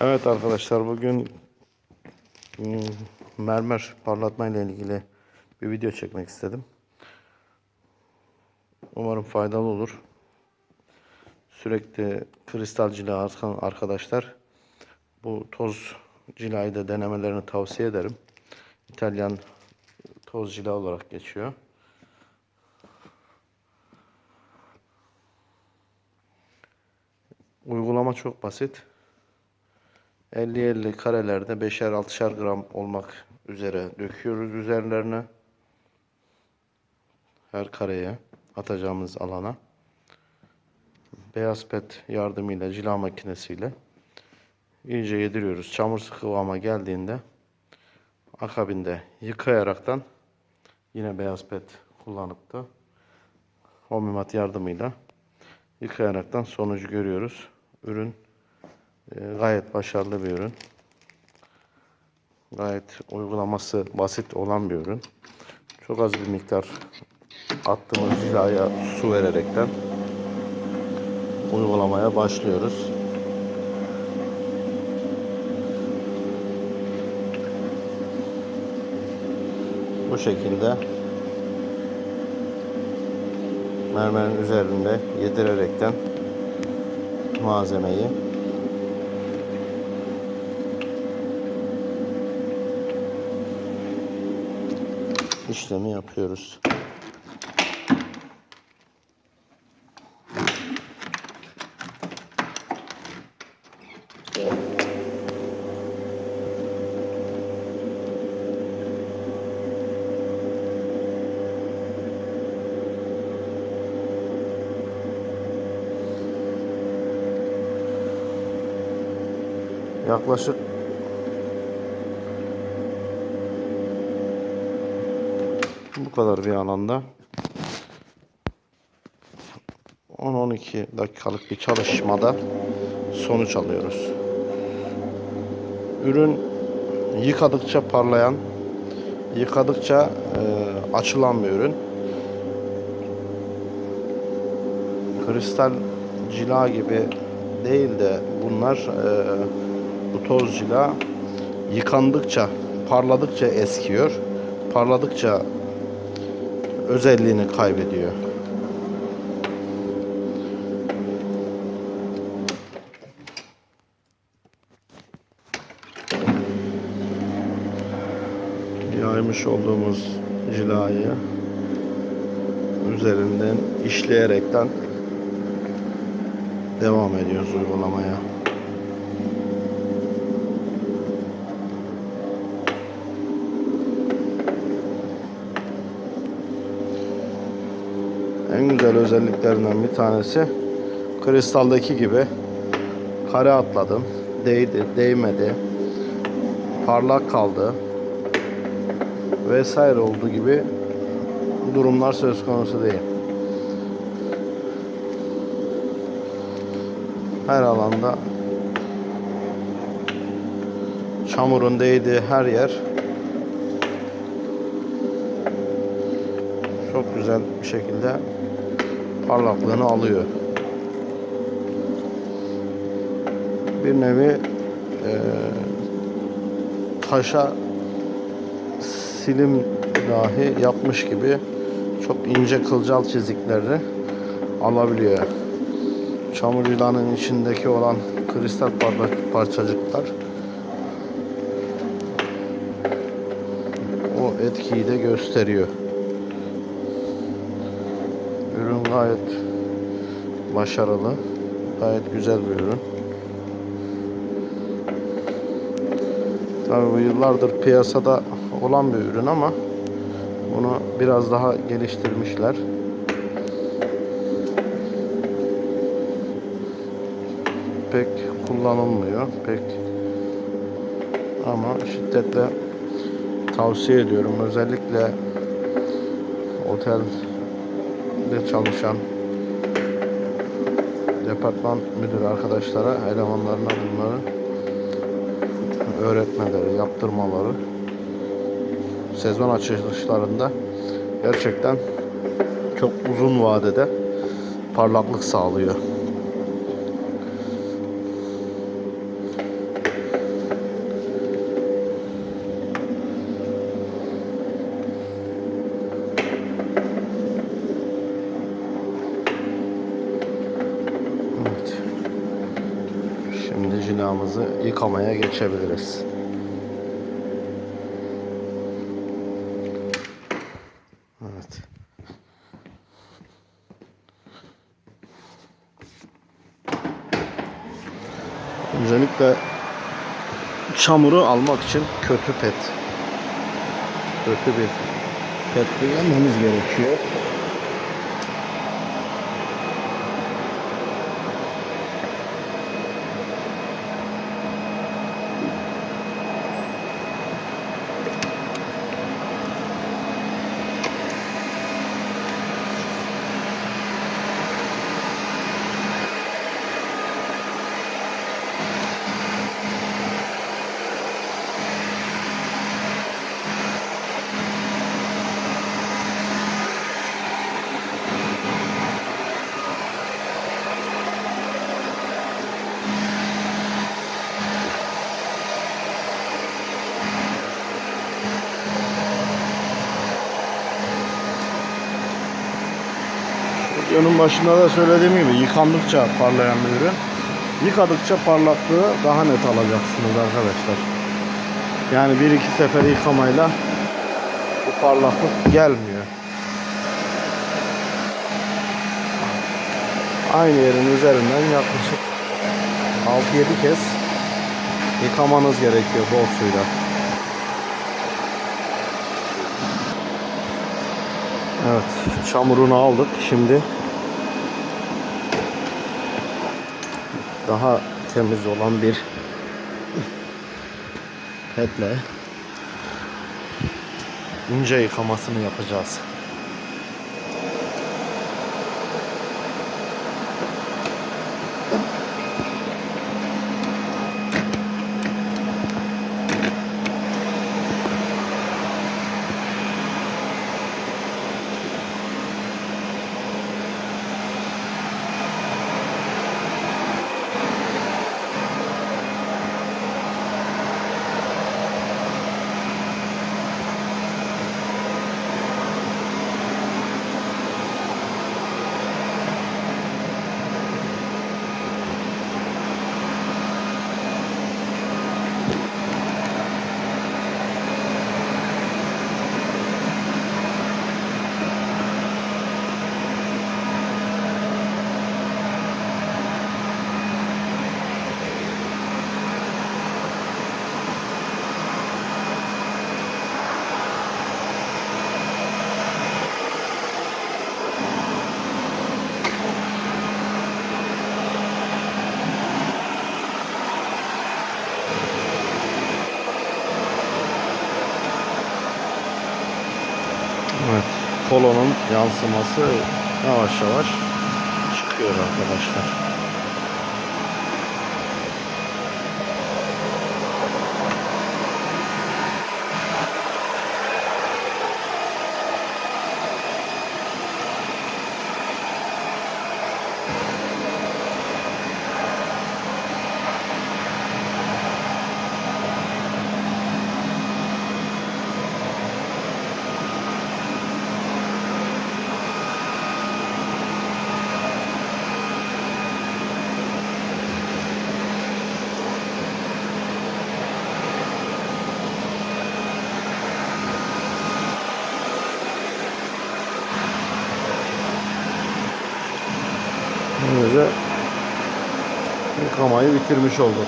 Evet arkadaşlar bugün mermer parlatma ile ilgili bir video çekmek istedim. Umarım faydalı olur. Sürekli kristal cila artan arkadaşlar bu toz cilayı da denemelerini tavsiye ederim. İtalyan toz cila olarak geçiyor. Uygulama çok basit. 50-50 karelerde 5'er 6'şer gram olmak üzere döküyoruz üzerlerine. Her kareye atacağımız alana. Beyaz pet yardımıyla cila makinesiyle iyice yediriyoruz. Çamursu kıvama geldiğinde akabinde yıkayaraktan yine beyaz pet kullanıp da homimat yardımıyla yıkayaraktan sonucu görüyoruz. Ürün gayet başarılı bir ürün. Gayet uygulaması basit olan bir ürün. Çok az bir miktar attığımız cilaya su vererekten uygulamaya başlıyoruz. Bu şekilde mermerin üzerinde yedirerekten malzemeyi işlemi yapıyoruz. Yaklaşık bu kadar bir alanda 10-12 dakikalık bir çalışmada sonuç alıyoruz. Ürün yıkadıkça parlayan, yıkadıkça e, açılan bir ürün. Kristal cila gibi değil de bunlar e, bu toz cila yıkandıkça, parladıkça eskiyor. Parladıkça özelliğini kaybediyor. Yaymış olduğumuz cilayı üzerinden işleyerekten devam ediyoruz uygulamaya. En güzel özelliklerinden bir tanesi kristaldaki gibi kare atladım. Değdi, değmedi. Parlak kaldı. Vesaire olduğu gibi durumlar söz konusu değil. Her alanda çamurun değdiği her yer çok güzel bir şekilde parlaklığını alıyor. Bir nevi e, taşa silim dahi yapmış gibi çok ince kılcal çizikleri alabiliyor. Çamur yılanın içindeki olan kristal parça- parçacıklar o etkiyi de gösteriyor. Ürün gayet başarılı. Gayet güzel bir ürün. Tabii bu yıllardır piyasada olan bir ürün ama bunu biraz daha geliştirmişler. Pek kullanılmıyor. Pek ama şiddetle tavsiye ediyorum. Özellikle otelde çalışan departman müdürü arkadaşlara, elemanlarına bunları öğretmeleri, yaptırmaları sezon açılışlarında gerçekten çok uzun vadede parlaklık sağlıyor. Şimdi cilamızı yıkamaya geçebiliriz. Evet. Öncelikle çamuru almak için kötü pet. Kötü bir petle yenmemiz gerekiyor. Videonun başında da söylediğim gibi yıkandıkça parlayan bir ürün. Yıkadıkça parlaklığı daha net alacaksınız arkadaşlar. Yani bir iki sefer yıkamayla bu parlaklık gelmiyor. Aynı yerin üzerinden yaklaşık 6-7 kez yıkamanız gerekiyor bol suyla. Evet, çamurunu aldık. Şimdi daha temiz olan bir petle ince yıkamasını yapacağız. Evet. Kolonun yansıması yavaş yavaş çıkıyor arkadaşlar. Böylece yıkamayı bitirmiş olduk.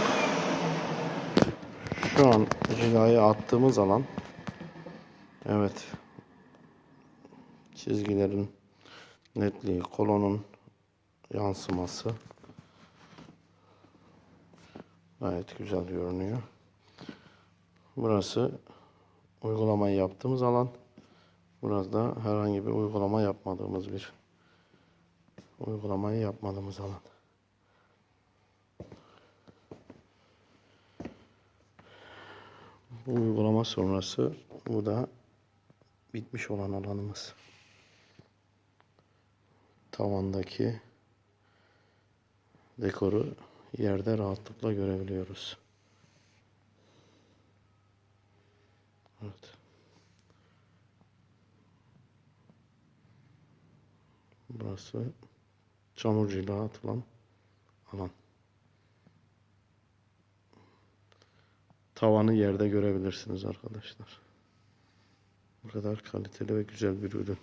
Şu an cilayı attığımız alan evet çizgilerin netliği, kolonun yansıması gayet güzel görünüyor. Burası uygulamayı yaptığımız alan. Burası da herhangi bir uygulama yapmadığımız bir uygulamayı yapmadığımız alan. Bu uygulama sonrası bu da bitmiş olan alanımız. Tavandaki dekoru yerde rahatlıkla görebiliyoruz. Evet. Burası çamurcuyla atılan alan. Tavanı yerde görebilirsiniz arkadaşlar. Bu kadar kaliteli ve güzel bir ürün.